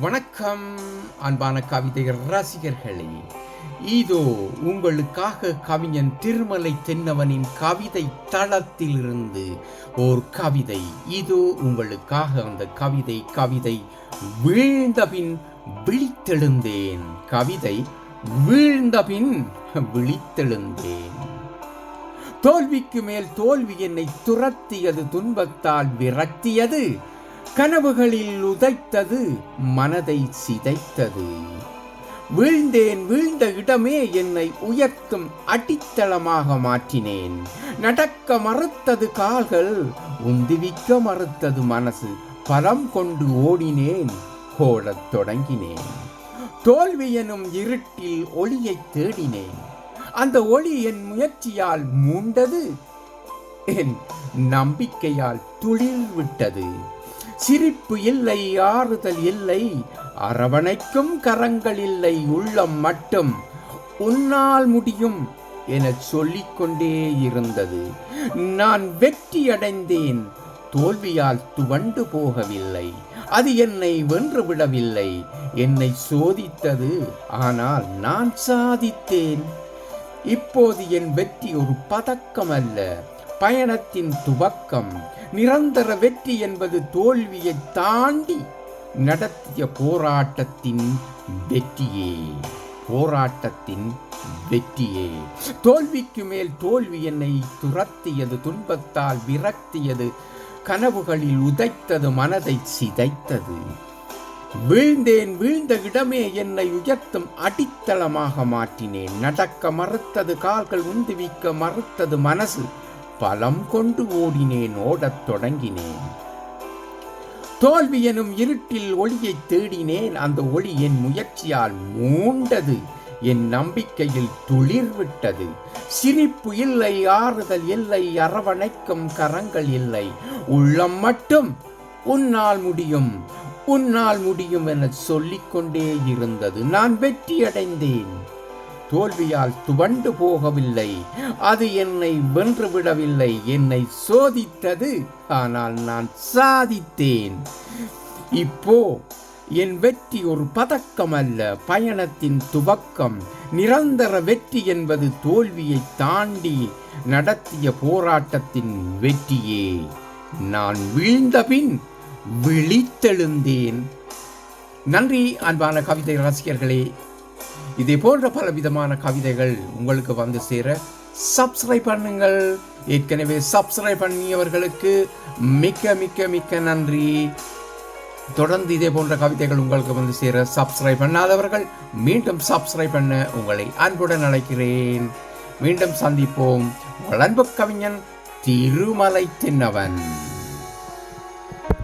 வணக்கம் அன்பான கவிதை ரசிகர்களே. இதோ உங்களுக்காக கவிஞன் திருமலை தென்னவனின் கவிதை தளத்திலிருந்து ஓர் கவிதை. இதோ உங்களுக்காக அந்த கவிதை கவிதை வீழ்ந்தபின் விழித்தெழுந்தேன். கவிதை வீழ்ந்தபின் விழித்தெழுந்தேன். தோல்விக்கு மேல் தோல்வி என்னை துரத்தியது துன்பத்தால் விரக்தியது கனவுகளில் உதைத்தது மனதை சிதைத்தது. வீழ்ந்தேன் வீழ்ந்த இடமே என்னை உயர்த்தும் அடித்தளமாக மாற்றினேன். நடக்க மறுத்தது கால்கள் உந்துவிக்க மறுத்தது மனசு பலம் கொண்டு ஓடினேன் ஓடத் தொடங்கினேன். தோல்வி எனும் இருட்டில் ஒளியைத் தேடினேன். அந்த ஒளி என் முயற்சியால் மூண்டது என் நம்பிக்கையால் துளிர் விட்டது சிரிப்பு இல்லை ஆறுதல் இல்லை. அரவணைக்கும் கரங்கள் இல்லை உள்ளம் மட்டும். உன்னால் முடியும் என சொல்லிக்கொண்டே இருந்தது. நான் வெற்றி அடைந்தேன். தோல்வியால் துவண்டு போகவில்லை. அது என்னை வென்று விடவில்லை. என்னை சோதித்தது. ஆனால் நான் சாதித்தேன். இப்போது என் வெற்றி ஒரு பதக்கம் அல்ல பயணத்தின் துவக்கம் நிரந்தர வெற்றி என்பது தோல்வியை தாண்டி நடத்திய போராட்டத்தின் வெற்றியே. போராட்டத்தின் வெற்றியே. தோல்விக்கு மேல் தோல்வி என்னை துரத்தியது துன்பத்தால் விரக்தியது கனவுகளில் உதைத்தது மனதை சிதைத்தது. வீழ்ந்தேன் வீழ்ந்த இடமே என்னை உயர்த்தும் அடித்தளமாக மாற்றினேன். நடக்க மறுத்தது கால்கள் உந்துவிக்க மறுத்தது மனசு பலம் கொண்டு ஓடினேன் ஓடத் தொடங்கினேன். தோல்வி எனும் இருட்டில் ஒளியை தேடினேன் அந்த ஒளி என் முயற்சியால் மூண்டது என் நம்பிக்கையில் துளிர் விட்டது சிரிப்பு இல்லை ஆறுதல் இல்லை அரவணைக்கும் கரங்கள் இல்லை. உள்ளம் மட்டும் உன்னால் முடியும் உன்னால் முடியும் என சொல்லிக்கொண்டே இருந்தது. நான் வெற்றியடைந்தேன். தோல்வியால் துவண்டு போகவில்லை. அது என்னை வென்றுவிடவில்லை என்னை சோதித்தது. ஆனால் நான் சாதித்தேன். இப்போ என் வெற்றி ஒரு பதக்கம் அல்ல பயணத்தின் துவக்கம். நிரந்தர வெற்றி என்பது தோல்வியை தாண்டி நடத்திய போராட்டத்தின் வெற்றியே. நான் வீழ்ந்தபின் விழித்தெழுந்தேன். நன்றி அன்பான கவிதை ரசிகர்களே. இதே போன்ற பல விதமான கவிதைகள் உங்களுக்கு வந்து சேர சப்ஸ்கிரைப் பண்ணுங்கள். ஏற்கனவே சப்ஸ்கிரைப் பண்ணியவர்களுக்கு மிக்க மிக்க மிக்க நன்றி. தொடர்ந்து இதே போன்ற கவிதைகள் உங்களுக்கு வந்து சேர சப்ஸ்கிரைப் பண்ணாதவர்கள் மீண்டும் சப்ஸ்கிரைப் பண்ண உங்களை அன்புடன் அழைக்கிறேன். மீண்டும் சந்திப்போம். உங்கள் அன்பு கவிஞன் திருமலை தின்னவன்.